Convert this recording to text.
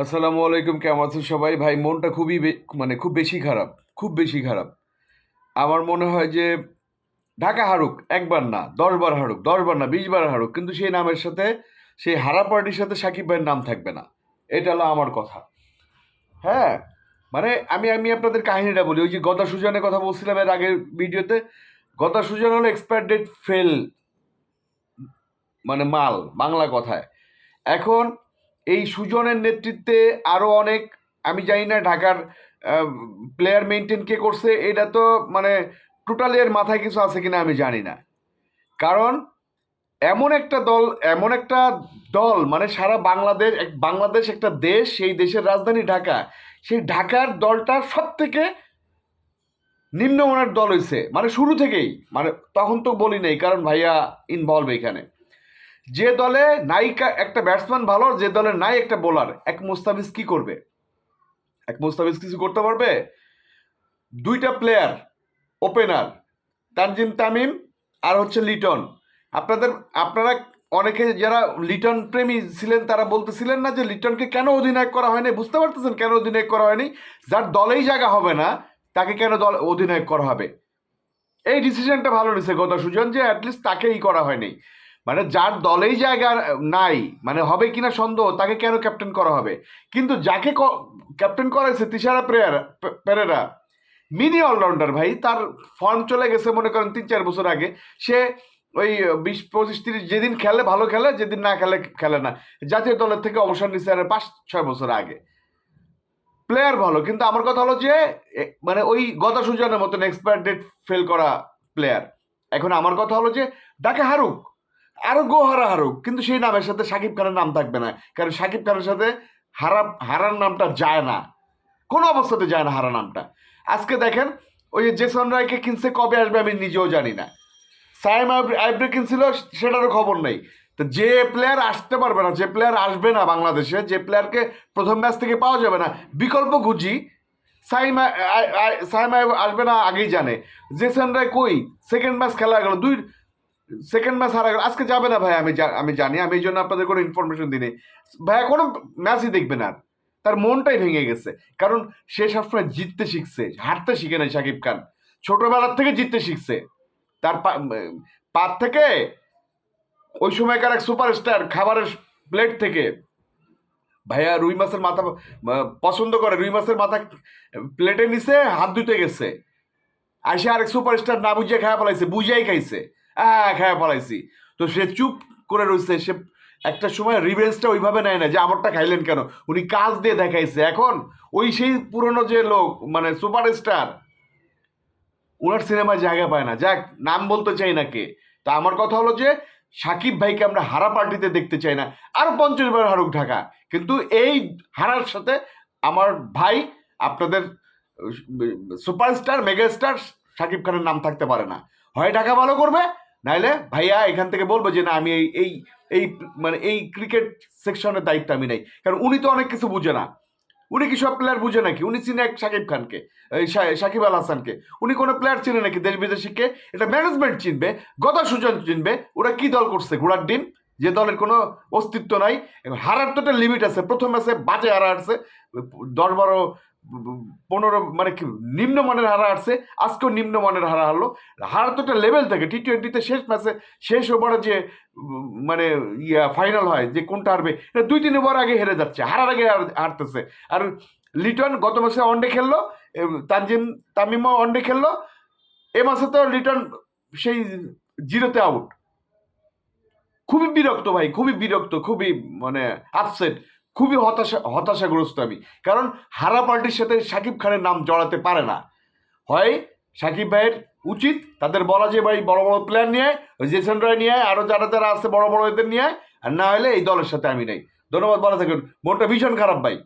আসসালামু আলাইকুম, কেমন আছেন সবাই? ভাই, মনটা খুবই মানে খুব বেশি খারাপ, খুব বেশি খারাপ। আমার মনে হয় যে, ঢাকা হারুক, একবার না, দশবার হারুক, দশবার না, বিশবার হারুক, কিন্তু সেই নামের সাথে, সেই হারা পার্টির সাথে সাকিব ভাইয়ের নাম থাকবে না। এটা হলো আমার কথা। হ্যাঁ মানে আমি আমি আপনাদের কাহিনীটা বলি। ওই যে গদা সুজনের কথা বলছিলাম এর আগের ভিডিওতে, গদা সুজন হলো এক্সপায়ার ডেট ফেল মানে মাল, বাংলা কথায়। এখন এই সুজনের নেতৃত্বে আরও অনেক, আমি জানি না ঢাকার প্লেয়ার মেনটেন কে করছে, এটা তো মানে টোটালি এর মাথায় কিছু আছে কিনা আমি জানি না। কারণ এমন একটা দল, এমন একটা দল মানে সারা বাংলাদেশ বাংলাদেশ একটা দেশ, সেই দেশের রাজধানী ঢাকা, সেই ঢাকার দলটা সব থেকে নিম্নমানের দল হয়েছে মানে শুরু থেকেই মানে তখন তো বলি নেই, কারণ ভাইয়া ইনভলভ এখানে। যে দলে নায়িকা একটা ব্যাটসম্যান ভালো, যে দলে নাই একটা বোলার এক মুস্তাফিজ কি করবে? এক মুস্তাফিজ কিছু করতে পারবে? দুইটা প্লেয়ার ওপেনার তানজিম তামিম আর হচ্ছে লিটন। আপনাদের, আপনারা অনেকে যারা লিটন প্রেমী ছিলেন, তারা বলতেছিলেন না যে লিটনকে কেন অধিনায়ক করা হয়নি? বুঝতে পারতেছেন কেন অধিনায়ক করা হয়নি? যার দলেই জায়গা হবে না, তাকে কেন দল অধিনায়ক করা হবে? এই ডিসিশনটা ভালো নিছে গত সুজন যে অ্যাটলিস্ট তাকেই করা হয়নি। মানে যার দলেই জায়গা নাই মানে হবে কিনা সন্দেহ, তাকে কেন ক্যাপ্টেন করা হবে? কিন্তু যাকে ক্যাপ্টেন করাইছে তিশারা প্রেয়ার পেরেরা, মিনি অলরাউন্ডার ভাই, তার ফর্ম চলে গেছে মনে করেন তিন চার বছর আগে। সে ওই বিশ, পঁচিশ, তিরিশ যেদিন খেলে, ভালো খেলে, যেদিন না খেলে খেলে না। জাতীয় দলের থেকে অবসর নিচ্ছে আর পাঁচ, ছয় বছর আগে। প্লেয়ার ভালো, কিন্তু আমার কথা হলো যে মানে ওই গদা সুজনের মতন এক্সপায়ার ডেট ফেল করা প্লেয়ার। এখন আমার কথা হলো যে, ডাকে হারুক। আরও গো হারা হারুক, কিন্তু সেই নামের সাথে সাকিব খানের নাম থাকবে না, কারণ সাকিব খানের সাথে হারা, হারার নামটা যায় না। কোনো অবস্থাতে যায় না হারা নামটা। আজকে দেখেন, ওই জেসন রায়কে কিনছে কবে আসবে আমি নিজেও জানি না। সাইম আইব্রে কিনছিল, সেটারও খবর নেই। তো যে প্লেয়ার আসতে পারবে না, যে প্লেয়ার আসবে না বাংলাদেশে, যে প্লেয়ারকে প্রথম ম্যাচ থেকে পাওয়া যাবে না, বিকল্প খুঁজি সাইম সাইম আসবে না, আগেই জানে। জেসন রায় কই? সেকেন্ড ম্যাচ খেলা গেল, দুই সেকেন্ড ম্যাচ হারা গেল। আজকে যাবে না ভাই আমি আমি জানি। আমি এই জন্য আপনাদের কোনো ইনফরমেশন দিই নাই। ভাইয়া কোনো ম্যাচই দেখবে না। তার মনটাই ভেঙে গেছে। কারণ সে সবসময় জিততে শিখছে। হারতে শিখে নাই সাকিব খান। ছোটবেলার থেকে জিততে শিখছে। তার পা- উম, পাত থেকে ওই সময়কার এক সুপারস্টার খাবারের প্লেট থেকে। ভাইয়া রুই মাছের মাথা পছন্দ করে। রুই মাছের মাথা প্লেটে নিছে হাত ধুতে গেছে। আইসে আরেক সুপারস্টার না বুঝিয়ে খায়া ফেলাইছে। বুঝিয়াই খাইছে। খায়া ফেলাইছি তো সে চুপ করে রয়েছে সে একটা সময় রিভেন্সটা ওইভাবে নেয় না যে, আমারটা খাইলেন কেন? উনি কাজ দিয়ে দেখাইছে। এখন ওই সেই পুরনো যে লোক মানে সুপারস্টার ওনার সিনেমায় জায়গা পায় না। যাক, নাম বলতে চাই না কে। তা আমার কথা হলো যে, সাকিব ভাইকে আমরা হারা পার্টিতে দেখতে চাই না। আর পঞ্চমবার হারুক ঢাকা। কিন্তু এই হারার সাথে আমার ভাই, আপনাদের সুপারস্টার মেগাস্টার সাকিব খানের নাম থাকতে পারে না। হয় ঢাকা ভালো করবে নাইলে ভাইয়া এখান থেকে বলব যে, না, আমি এই এই এই মানে এই ক্রিকেট সেকশনের দায়িত্ব আমি নেই। কারণ উনি তো অনেক কিছু বুঝে না। উনি কি সব প্লেয়ার বুঝে নাকি? উনি চিনে এক সাকিব খানকে সাকিব আল হাসানকে। উনি কোনো প্লেয়ার চিনে নাকি দেশ বিদেশিকে এটা ম্যানেজমেন্ট চিনবে, গদা সুজন চিনবে, ওরা কি দল করছে? ঘোড়ার ডিম? যে দলের কোনো অস্তিত্ব নাই। হারার তো একটা লিমিট আছে। প্রথম ম্যাচে বাজে হারা আসছে দশ বারো পনেরো মানে কি নিম্নমানের হারা হারছে, আজকেও নিম্নমানের হারা হারলো। হারার তো একটা লেভেল থাকে টি টোয়েন্টিতে শেষ ম্যাচে শেষ ওভারে যে মানে ইয়া ফাইনাল হয়, যে কোনটা হারবে দুই, তিন ওভার আগে হেরে যাচ্ছে, হারার আগে হারতেছে। আর লিটন গত মাসে ওয়ানডে খেললো তানজিম তামিমও ওয়ানডে খেললো, এ মাসে তো লিটন সেই জিরোতে আউট খুবই বিরক্ত ভাই, খুবই বিরক্ত, খুবই মানে আপসেট খুবই হতাশা, হতাশাগ্রস্ত আমি। কারণ হারা পার্টির সাথে সাকিব খানের নাম জড়াতে পারে না। হয় সাকিব ভাইয়ের উচিত তাদের বলা যে ভাই বড় বড় প্লেয়ার নিয়ে ওই জেসন রায় নিয়ে আরও যারা যারা আছে বড় বড় এদের নিয়ে, আর না হলে এই দলের সাথে আমি নেই। ধন্যবাদ বলা থাকুন। মনটা ভীষণ খারাপ ভাই।